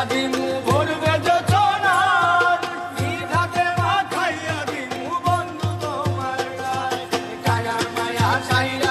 আমি জ্বালাইয়া